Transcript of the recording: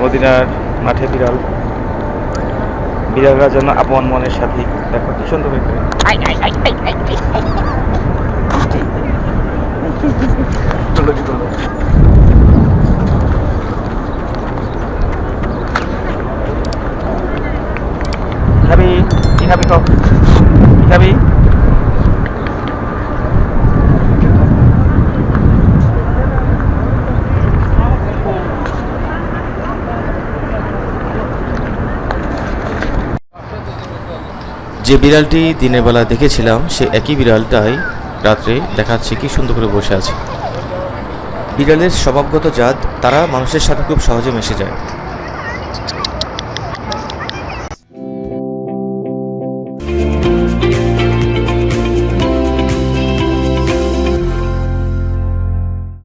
মদিনার মাঠে বিড়াল। বিড়ালরা যেন আপন মনের সাথে দেখো কি সুন্দর করে কি খাবি যে বিড়ালটি দিনের বেলা দেখেছিলাম, সে একই বিড়ালটাই রাত্রে দেখাচ্ছে কি সুন্দর করে বসে আছে। বিড়ালের স্বভাবগত জাত, তারা মানুষের সাথে খুব সহজে মিশে যায়।